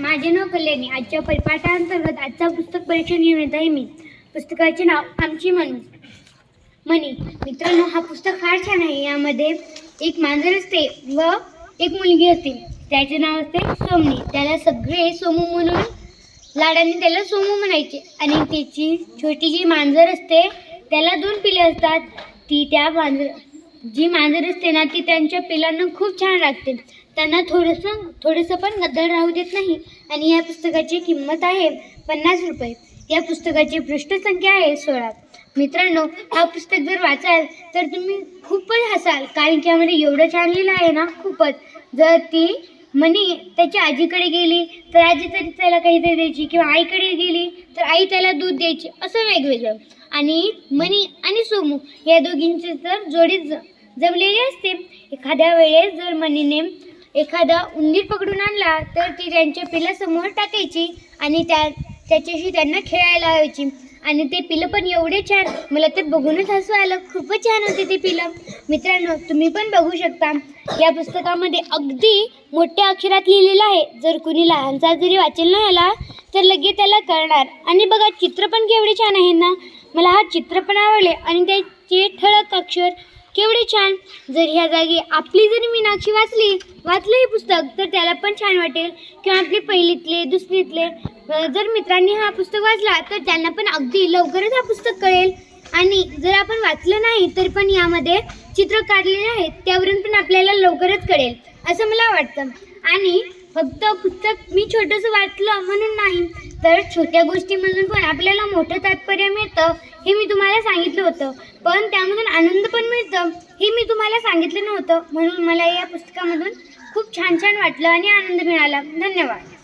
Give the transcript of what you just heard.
माझे नाव कल्याणी आजच्या परिपाठांतर्गत आजचा पुस्तक परीक्षण घेऊन येत आहे मी. पुस्तकाचे नाव आमची मनी मनी. मित्रांनो हा पुस्तक फार छान आहे. यामध्ये एक मांजर असते व एक मुलगी असते. त्याचे नाव असते सोमनी. त्याला सगळे सोमू म्हणून लाडाने त्याला सोमू म्हणायचे. आणि त्याची छोटी जी मांजर असते. त्याला दोन पिले असतात. ती त्या मांजर जी मांजर असते ना ती त्यांच्या पिलांना खूप छान राखते त्यांना थोडंसं थोडंसं पण गद्दळ राहू देत नाही. आणि या पुस्तकाची किंमत आहे पन्नास रुपये. या पुस्तकाची पृष्ठसंख्या आहे सोळा. मित्रांनो हा पुस्तक जर वाचाल तर तुम्ही खूपच हसाल. कारण की यामध्ये एवढं छान लिहिलं आहे ना खूपच. जर ती मनी त्याच्या आजीकडे गेली तर आजी तरी त्याला काहीतरी द्यायची किंवा आईकडे गेली तर आई त्याला दूध द्यायची असं वेगवेगळं. आणि मनी आणि सोमू या दोघींची तर जोडी ज जमलेली असते. एखाद्या वेळेस जर मनीने एखादा उंदीर पकडून आणला तर ती त्यांच्या पिलासमोर टाकायची आणि त्या त्याच्याशी त्यांना खेळायला लावायची. आणि ते पिलं पण एवढे छान. मला ते बघूनच हसू आलं. खूपच छान होते ते पिलं. मित्रांनो तुम्ही पण बघू शकता. या पुस्तकामध्ये अगदी मोठ्या अक्षरात लिहिलेलं आहे. जर कुणी लहानचा जरी वाचेल ना याला तर लगेच त्याला कळणार. आणि बघा चित्र पण केवढे छान आहे ना. मला हा चित्र पण आवडले. आणि त्याचे ठळक अक्षर केवढे छान. जर ह्या जागी आपली जरी मीनाक्षी वाचली वाचलं हे पुस्तक तर त्याला पण छान वाटेल. किंवा आपली पहिलीतले दुसरीतले. जर मित्रांनी हा पुस्तक वाचला तर त्यांना पण अगदी लवकरच हा पुस्तक कळेल. आणि जर आपण वाचलं नाही तर पण यामध्ये चित्र काढलेले आहेत त्यावरून पण आपल्याला लवकरच कळेल असं मला वाटतं. आणि फक्त पुस्तक मी छोटंसं वाचलं म्हणून नाही तर छोट्या गोष्टीमधून पण आपल्याला मोठं तात्पर्य मिळतं हे मी तुम्हाला सांगितलं होतं. पण त्यामधून आनंद पण मिळतं हे मी तुम्हाला सांगितलं नव्हतं म्हणून मला या पुस्तकामधून खूप छान छान वाटलं आणि आनंद मिळाला. धन्यवाद.